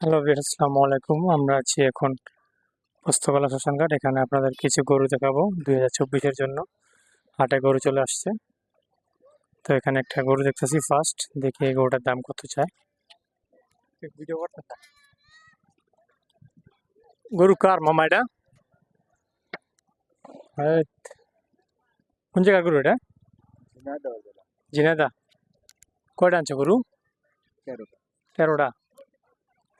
Hello আসসালামু আলাইকুম। আমরা আছি এখন পোস্তকলা শ্মশানঘাট এখানে আপনাদের কিছু গরু দেখাবো দুই হাজার চব্বিশের জন্য। হাটে গরু চলে আসছে। তো এখানে একটা গরু দেখতেছি ফার্স্ট দেখি এই গরুটার দাম কত চায়। ভিডিও করতে গরু কার মামা এটা? কোন জায়গার গরু এটা? জিনেদা কয়টা আনছে গরু? তেরোটা।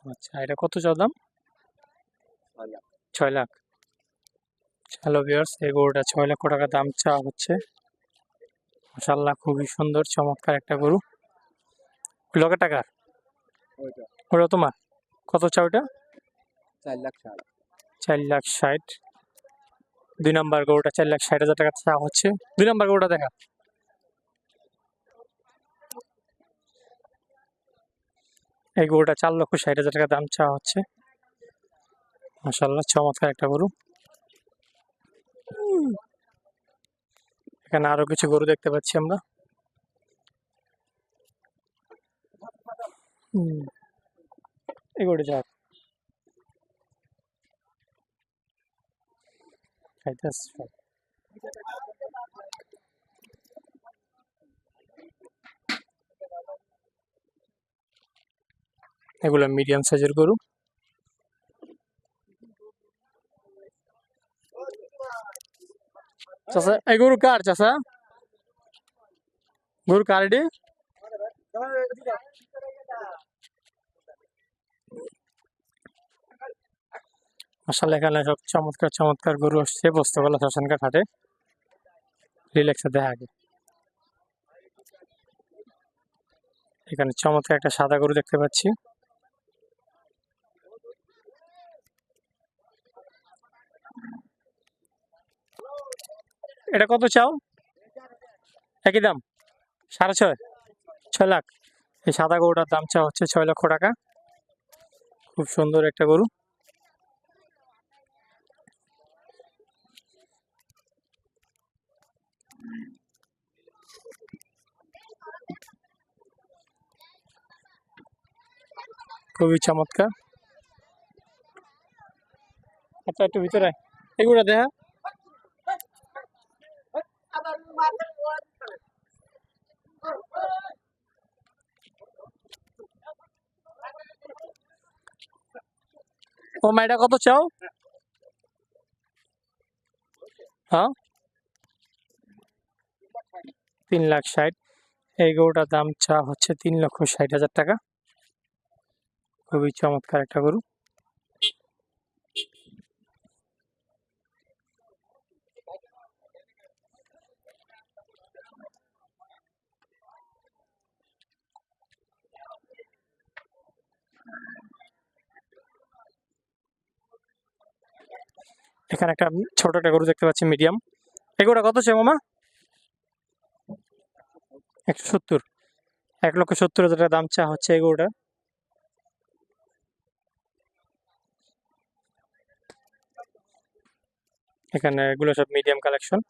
আচ্ছা এটা কত চাও দাম? ছয় লাখ। হ্যালো ভিউয়ার্স এই গরুটা ছয় লক্ষ টাকা দাম চা হচ্ছে। মাসাল্লাহ খুবই সুন্দর চমৎকার একটা গরু। লক্ষ টাকা ওটা তোমার? কত চাও ওটা চার লাখ ষাট। চার লাখ ষাট। দুই নম্বর গরুটা চার লাখ ষাট হাজার টাকা চা হচ্ছে। দুই নম্বর গরুটা দেখা। এই গরুটা চার লক্ষ ষাট হাজার টাকা দাম চাওয়া হচ্ছে। মাসাল্লাহ চমৎকার একটা গরু। এখানে আরও কিছু গরু দেখতে পাচ্ছি আমরা। যাক খাইতেছে এগুলো মিডিয়াম সাইজের গরু। চাচা, এই গরু কার চাচা? গরু কার এটি? আসলে এখানে সব চমৎকার চমৎকার গরু আসছে। বস্তগলা শ্মশানঘাট হাটে। রিল্যাক্সে দেখা আগে। এখানে চমৎকার একটা সাদা গরু দেখতে পাচ্ছি। এটা কত চাও? একই দাম? সাড়ে ছয়? ছয় লাখ। এই সাদা গরুটার দাম চা হচ্ছে ছয় লক্ষ টাকা। খুব সুন্দর একটা গরু। খুবই চমৎকার। আচ্ছা একটু ভিতরে। এগুলো দেখা। ও মাইটা কত চাও? হ্যাঁ? তিন লাখ ষাট। এই গরুটার দাম চা হচ্ছে তিন লক্ষ ষাট হাজার টাকা। খুবই চমৎকার একটা গরু। এখানে একটা ছোট একটা গরু দেখতে পাচ্ছি, মিডিয়াম। এগুলো কত চাই মামা? একশো সত্তর। এক লক্ষ সত্তর হাজার টাকা দাম চা হচ্ছে এই গরুটা এখানে এগুলো সব মিডিয়াম কালেকশন।